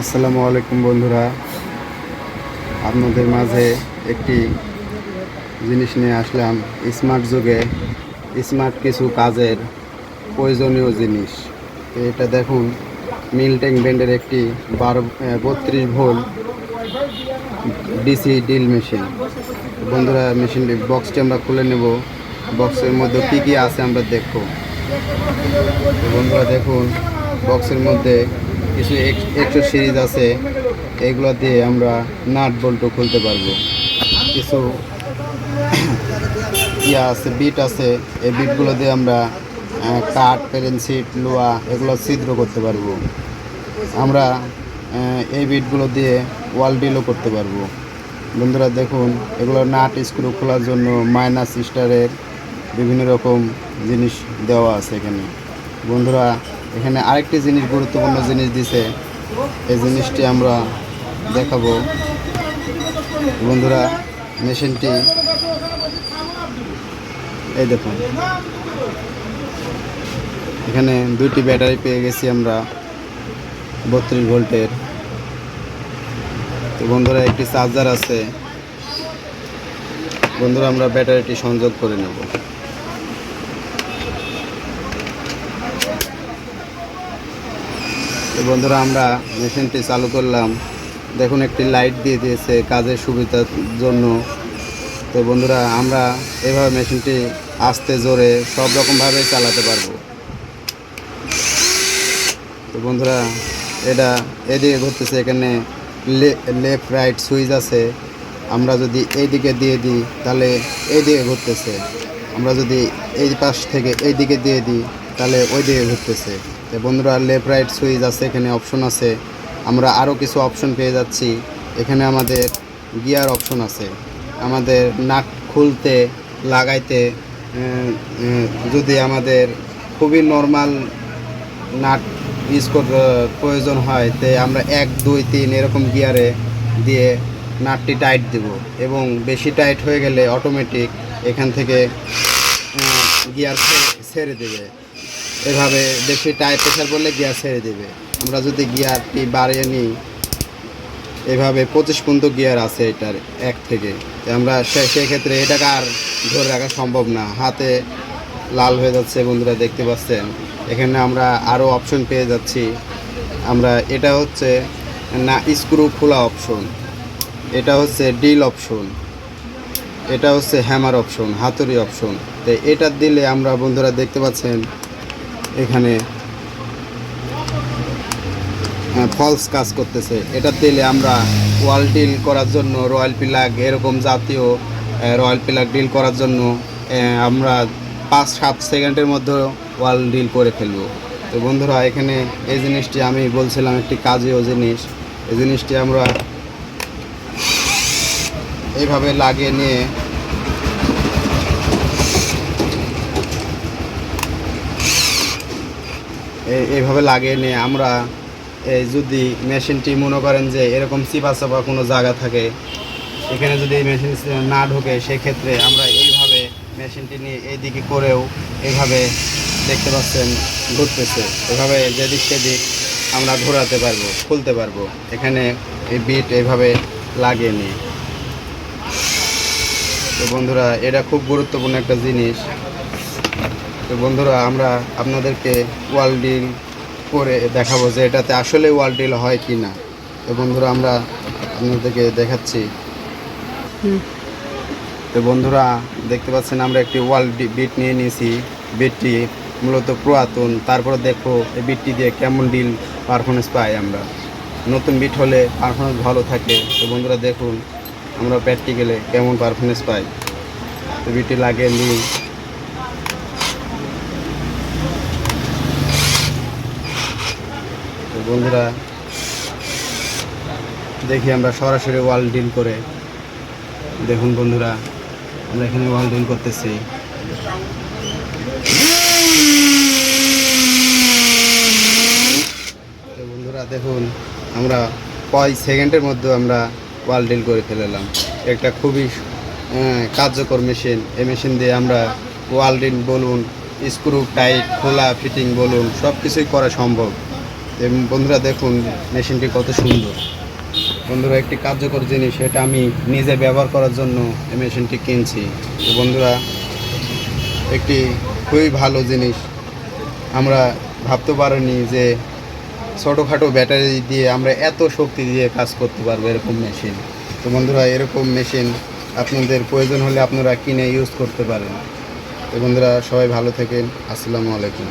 আসসালামু আলাইকুম বন্ধুরা। আপনাদের মাঝে একটি জিনিস নিয়ে আসলাম। স্মার্ট যুগে স্মার্ট কিছু কাজের প্রয়োজনীয় জিনিস। এটা দেখুন মিলটেং ব্যান্ডের একটি বারো বত্রিশ ভোল্ট ডিসি ডিল মেশিন। বন্ধুরা, মেশিনটি বক্সটি আমরা খুলে নেব। বক্সের মধ্যে কী কী আছে আমরা দেখব। বন্ধুরা, দেখুন, বক্সের মধ্যে কিছু একশো সিরিজ আছে, এগুলো দিয়ে আমরা নাট বল্টু খুলতে পারব। কিছু ইয়া আছে বিট আছে, এই বিটগুলো দিয়ে আমরা কাঠ পেরেন্সিট লোহা, এগুলো ছিদ্র করতে পারব। আমরা এই বিটগুলো দিয়ে ওয়াল ডিলও করতে পারব। বন্ধুরা দেখুন, এগুলো নাট স্ক্রু খোলার জন্য মাইনাস স্টারের বিভিন্ন রকম জিনিস দেওয়া আছে এখানে। বন্ধুরা এখানে আরেকটি জিনিস গুরুত্বপূর্ণ জিনিস দিছে। এই জিনিসটি আমরা দেখাবো। বন্ধুরা, মেশিনটি এই দেখুন। এখানে দুইটি ব্যাটারি পেয়ে গেছি আমরা বত্রিশ ভোল্টের। তো বন্ধুরা, একটি চার্জার আছে। বন্ধুরা, আমরা ব্যাটারিটি সংযোগ করে নেব। তো বন্ধুরা, আমরা মেশিনটি চালু করলাম। দেখুন, একটি লাইট দিয়ে দিয়েছে কাজের সুবিধার জন্য। তো বন্ধুরা, আমরা এভাবে মেশিনটি আস্তে জোরে সব রকমভাবে চালাতে পারব। তো বন্ধুরা, এটা এদিকে ঘুরতেছে, এখানে লেফট রাইট সুইচ আছে। আমরা যদি এইদিকে দিয়ে দিই, তাহলে এইদিকে ঘুরতেছে। আমরা যদি এই পাশ থেকে এইদিকে দিয়ে দিই, তাহলে ওই দিকে ঘুরতেছে। তো বন্ধুরা লেফট রাইট সুইচ আছে, এখানে অপশন আছে। আমরা আরও কিছু অপশন পেয়ে যাচ্ছি। এখানে আমাদের গিয়ার অপশন আছে। আমাদের নাট খুলতে, লাগাইতে যদি আমাদের খুবই নর্মাল নাট ইউজ প্রয়োজন হয়, তে আমরা এক, দুই, তিন এরকম গিয়ারে দিয়ে নাটটি টাইট দেব। এবং বেশি টাইট হয়ে গেলে অটোমেটিক এখান থেকে গিয়ার ছেড়ে দেবে। এভাবে বেশি টাইট প্রেশার পড়লে গিয়ার ছেড়ে দেবে। আমরা যদি গিয়ারটি বাড়িয়ে নিই, এভাবে পঁচিশ পর্যন্ত গিয়ার আছে এটার এক থেকে। আমরা সেক্ষেত্রে এটাকে আর ধরে রাখা সম্ভব না। হাতে লাল হয়ে যাচ্ছে, বন্ধুরা দেখতে পাচ্ছেন। এখানে আমরা আরও অপশন পেয়ে যাচ্ছি। আমরা এটা হচ্ছে না স্ক্রু খোলা অপশন এটা হচ্ছে ডিল অপশন এটা হচ্ছে হ্যামার অপশন হাতুড়ি অপশন তো এটা দিলে আমরা বন্ধুরা দেখতে পাচ্ছেন এখানে ফলস কাজ করতেছে। এটা তেলে আমরা ওয়াল ডিল করার জন্য রয়্যাল প্লাগ এরকম জাতীয় রয়্যাল প্লাগ ডিল করার জন্য আমরা পাঁচ, সাত সেকেন্ডের মধ্যে ওয়াল ডিল করে ফেলব। তো বন্ধুরা, এখানে এই জিনিসটি আমি বলছিলাম একটি কাজেও জিনিস। এই জিনিসটি আমরা এইভাবে লাগিয়ে নিয়ে এইভাবে লাগিয়ে নিয়ে আমরা এই যদি মেশিনটি মনে করেন যে এরকম চিপা চাপা কোনো জায়গা থাকে, এখানে যদি মেশিন না ঢোকে, সেক্ষেত্রে আমরা এইভাবে মেশিনটি নিয়ে এইদিকে করেও এইভাবে দেখতে পাচ্ছেন ঘুরতেছে। এভাবে যেদিক সেদিক আমরা ঘোরাতে পারব, খুলতে পারব। এখানে এই বিট এইভাবে লাগিয়ে নিই তো বন্ধুরা, এটা খুব গুরুত্বপূর্ণ একটা জিনিস। তো বন্ধুরা আমরা আপনাদেরকে ওয়াল ডিল করে দেখাবো যে এটাতে আসলে ওয়াল ডিল হয় কি না তো বন্ধুরা আমরা আপনাদেরকে দেখাচ্ছি। তো বন্ধুরা দেখতে পাচ্ছেন আমরা একটি ওয়াল বিট নিয়ে নিয়েছি। বিটটি মূলত পুরাতন। তারপরে দেখো এই বিটটি দিয়ে কেমন ডিল পারফরমেন্স পাই আমরা। নতুন বিট হলে পারফরমেন্স ভালো থাকে। তো বন্ধুরা দেখুন আমরা প্র্যাকটিক্যালে কেমন পারফরমেন্স পাই। তো বিটটি লাগিয়ে নিই বন্ধুরা, দেখি আমরা সরাসরি ওয়াল ডিল করে। দেখুন বন্ধুরা, আমরা এখানে ওয়াল ডিল করতেছি। বন্ধুরা, দেখুন, আমরা কয় সেকেন্ডের মধ্যে আমরা ওয়াল ডিল করে ফেলালাম। একটা খুবই কার্যকর মেশিন। এই মেশিন দিয়ে আমরা ওয়াল ডিল বলুন, স্ক্রু টাইট, খোলা ফিটিং বলুন সব কিছুই করা সম্ভব। এবং বন্ধুরা দেখুন, মেশিনটি কত সুন্দর। বন্ধুরা, একটি কার্যকর জিনিস এটা আমি নিজে ব্যবহার করার জন্য এই মেশিনটি কিনছি। তো বন্ধুরা, একটি খুবই ভালো জিনিস। আমরা ভাবতে পারিনি যে ছোটোখাটো ব্যাটারি দিয়ে আমরা এত শক্তি দিয়ে কাজ করতে পারব এরকম মেশিন। তো বন্ধুরা, এরকম মেশিন আপনাদের প্রয়োজন হলে আপনারা কিনে ইউজ করতে পারেন। তো বন্ধুরা, সবাই ভালো থাকেন। আসসালামু আলাইকুম।